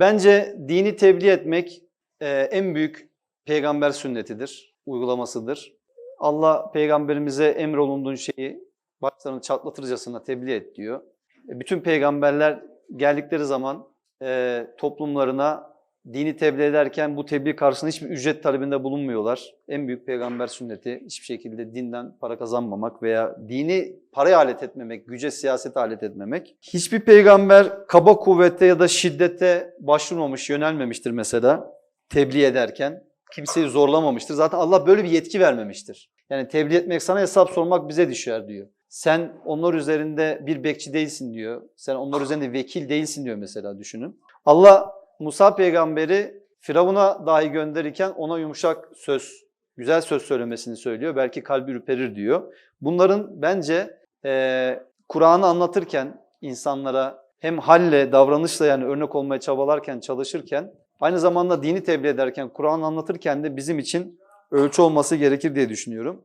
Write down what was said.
Bence dini tebliğ etmek e, en büyük peygamber sünnetidir, uygulamasıdır. Allah peygamberimize emrolunduğun şeyi başlarını çatlatırcasına tebliğ et diyor. E, bütün peygamberler geldikleri zaman e, toplumlarına dini tebliğ ederken bu tebliğ karşısında hiçbir ücret talebinde bulunmuyorlar. En büyük peygamber sünneti hiçbir şekilde dinden para kazanmamak veya dini paraya alet etmemek, güce siyasete alet etmemek. Hiçbir peygamber kaba kuvvete ya da şiddete başvurmamış, yönelmemiştir mesela tebliğ ederken. Kimseyi zorlamamıştır. Zaten Allah böyle bir yetki vermemiştir. Yani tebliğ etmek sana hesap sormak bize düşer diyor. Sen onlar üzerinde bir bekçi değilsin diyor. Sen onlar üzerinde vekil değilsin diyor mesela düşünün. Allah Musa peygamberi Firavun'a dahi gönderirken ona yumuşak söz, güzel söz söylemesini söylüyor. Belki kalbi ürperir diyor. Bunların bence eee, Kur'an'ı anlatırken insanlara hem halle, davranışla yani örnek olmaya çabalarken, çalışırken aynı zamanda dini tebliğ ederken, Kur'an'ı anlatırken de bizim için ölçü olması gerekir diye düşünüyorum.